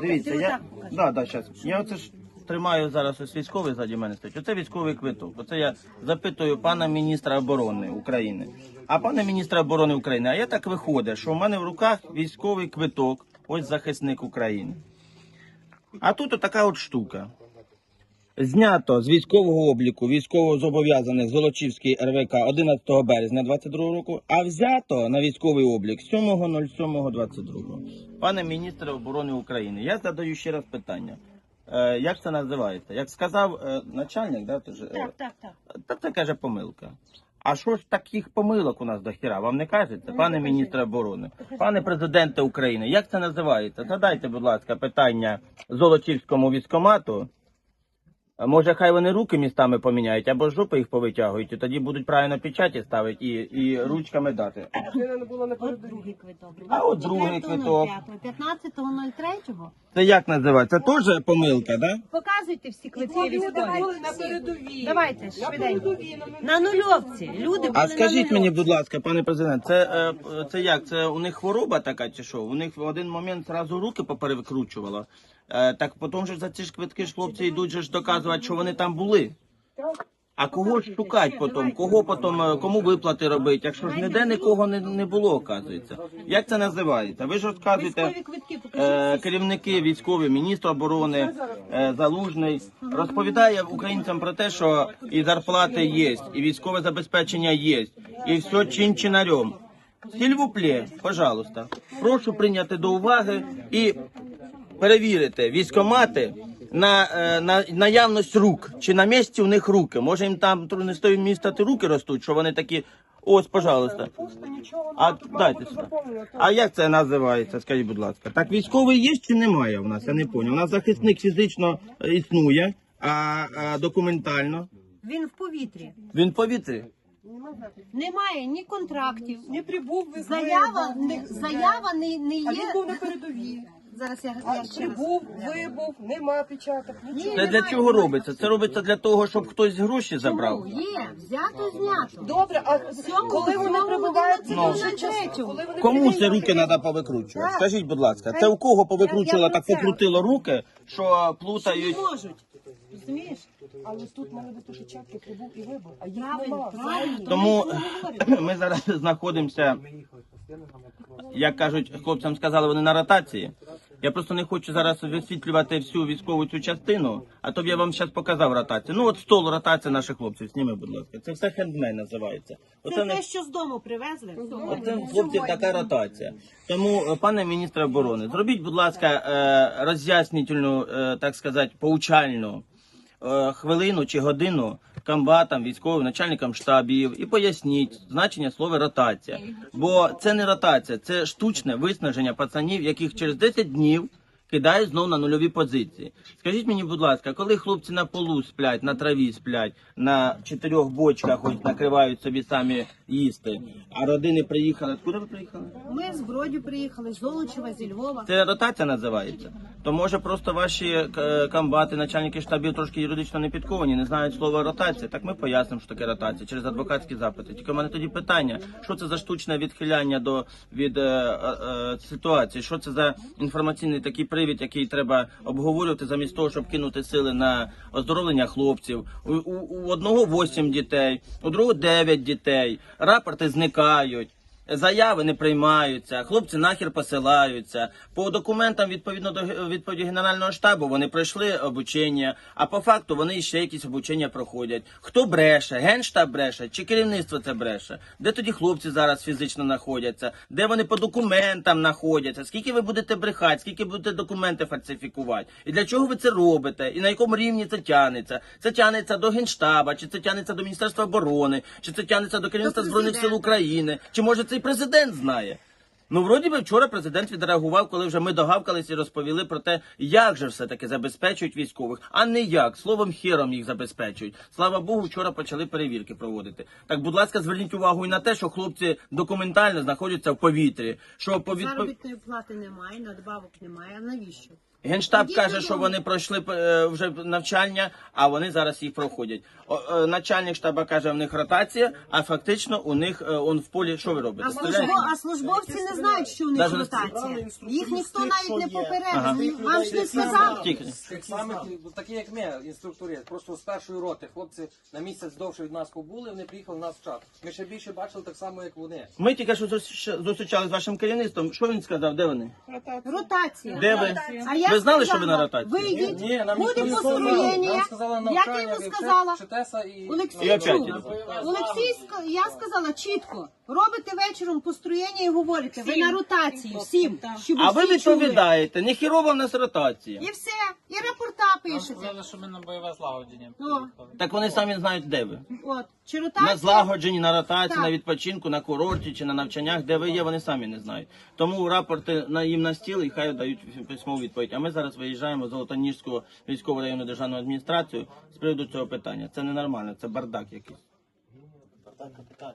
Дивіться, я, да, да, щас. я оце ж тримаю зараз ось військовий ззаді мене стоїть. Оце військовий квиток. Оце я запитую пана міністра оборони України. А пане міністра оборони України, а я так виходить, що в мене в руках військовий квиток, ось захисник України. А тут така от штука. Знято з військового обліку військово зобов'язаних Золочівський РВК 11 березня 22 року, а взято на військовий облік 7.07.22. Пане міністре оборони України, я задаю ще раз питання. Е, як це називається? Як сказав е, начальник, да, то ж, е, Так, так, так. та це каже помилка. А що ж таких помилок у нас до хіра? Вам не кажеться, Ну, пане міністре оборони, пане президенте України, як це називається? Задайте, будь ласка, питання Золочівському військомату. А Може, хай вони руки містами поміняють або жопи їх повитягують, і тоді будуть правильно печаті ставити і, і ручками дати. От другий квиток. А от другий квиток. 15.03. Це як називається? Це теж помилка, да? Показуйте всі квитки військові. на передовій. Давайте, швиденько. На нульовці. Люди були А на скажіть мені, будь ласка, пане президент, це, е, це як? Це у них хвороба така чи що? У них в один момент зразу руки поперевикручувало. Е, так потім же за ці ж квитки ж хлопці йдуть же ж доказувати, що вони там були. А кого ж шукати потім? Кого потім, е, кому виплати робити? Якщо ж ніде нікого не, не було, оказується. Як це називається? Ви ж розказуєте е, керівники військові, міністр оборони е, Залужний розповідає українцям про те, що і зарплати є, і військове забезпечення є, і все чин-чинарем. Сільвуплє, пожалуйста, прошу прийняти до уваги і перевірити військомати на, е, на наявність рук. Чи на місці у них руки? Може їм там тру- не з того міста ті руки ростуть, що вони такі. Ось, пожалуйста. А дайте сюди. А як це називається? Скажіть, будь ласка. Так військовий є чи немає у нас? Я не поняв. У нас захисник фізично е, існує, а, а документально. Він в повітрі. Він в повітрі. Немає ні контрактів. Не прибув ви Заява, не, заява не, не А він був є. на передовій. Зараз я, А я ще раз. прибув, вибув, нема печаток. нічого. Це для чого робиться? Це робиться для того, щоб хтось гроші забрав. Чому? Є, взято, знято. Добре, а коли вони прибувають, це вже час. Коли вони Кому це руки треба повикручувати? Скажіть, будь ласка, це у кого повикручувало Я- я так покрутило руки, що Не плутають? можуть. Розумієш? Але тут мали бути печатки, прибув і вибув, а їх Правильно, нема. правильно. Тому я ми зараз знаходимося, як кажуть, хлопцям сказали, вони на ротації. Я просто не хочу зараз висвітлювати всю військову цю частину, а то б я вам зараз показав ротацію. Ну от стол ротація наших хлопців, зніми, будь ласка. Це все хендмей називається. Оце Це не те, що з дому привезли. Оце хлопців така ротація. Тому, е, пане міністре оборони, зробіть, будь ласка, е, роз'яснітельну, е, так сказати, поучальну хвилину чи годину комбатам, військовим, начальникам штабів і поясніть значення слова ротація. Бо це не ротація, це штучне виснаження пацанів, яких через 10 днів кидають знов на нульові позиції. Скажіть мені, будь ласка, коли хлопці на полу сплять, на траві сплять, на чотирьох бочках ось накривають собі самі їсти, а родини приїхали. Куди ви приїхали? Ми з Бродю приїхали, з Золочева, зі Львова. Це ротація називається. То може просто ваші е, комбати, начальники штабів трошки юридично не підковані, не знають слова ротація. Так ми пояснимо, що таке ротація через адвокатські запити. Тільки в мене тоді питання: що це за штучне відхиляння до від е, е, е, ситуації? Що це за інформаційний такий привід, який треба обговорювати замість того, щоб кинути сили на оздоровлення хлопців? У, у, у одного 8 дітей, у другого 9 дітей. Рапорти зникають. Заяви не приймаються, хлопці нахер посилаються. По документам відповідно до відповіді Генерального штабу вони пройшли обучення, а по факту вони ще якісь обучення проходять. Хто бреше? Генштаб бреше чи керівництво це бреше? Де тоді хлопці зараз фізично знаходяться? Де вони по документам знаходяться? Скільки ви будете брехати? Скільки будете документи фальсифікувати? І для чого ви це робите? І на якому рівні це тянеться? Це тянеться до Генштаба, чи це тянеться до Міністерства оборони, чи це тянеться до керівництва збройних сил. України? Чи може це і президент знає? Ну, вроді би, вчора президент відреагував, коли вже ми догавкались і розповіли про те, як же все-таки забезпечують військових, а не як. Словом хером їх забезпечують. Слава Богу, вчора почали перевірки проводити. Так, будь ласка, зверніть увагу і на те, що хлопці документально знаходяться в повітрі. Що по. Заробітної плати немає, надбавок немає. А навіщо? Генштаб Ідіть каже, що вони пройшли е, вже навчання, а вони зараз їх проходять. О, е, начальник штаба каже, в них ротація, а фактично у них е, он в полі. Що ви робите? А, службо, а службовці не знають, що у них Даже не ротація. Їх ніхто навіть не Ага. попередив. Вам ж не сказали. Тільки. Так само, такі як ми, інструктори, просто з першої роти. Хлопці на місяць довше від нас побули, вони приїхали в нас в чат. Ми ще більше бачили так само, як вони. Ми тільки що зустріч- зустрічали з вашим керівництвом. Що він сказав? Де вони? Ротація. Де ви? А я Ви знали, що ви на ротації? Вийдіть, Ні, нам буде ніхто не сказав. построєння. Нам сказали Як я йому сказала? вчитеся і... Олексій І опять чув. іде. Олексій, ска- я сказала чітко, робите вечором построєння і говорите, ви на ротацію всім, щоб А ви всі чули. відповідаєте, не хірова в нас ротація. І все, і рапорта пишете. Сказали, що ми на бойове злагодження. Ну. Так вони самі знають, де ви. от, чи На злагодженні, на ротації, Так. на відпочинку, на курорті чи на навчаннях, де ви є, вони самі не знають. Тому рапорти на їм на стіл і хай дають письмову відповідь. А ми зараз виїжджаємо з Золотоніжського військову районну державну адміністрацію з приводу цього питання. Це ненормально, це бардак якийсь. Питання, питання.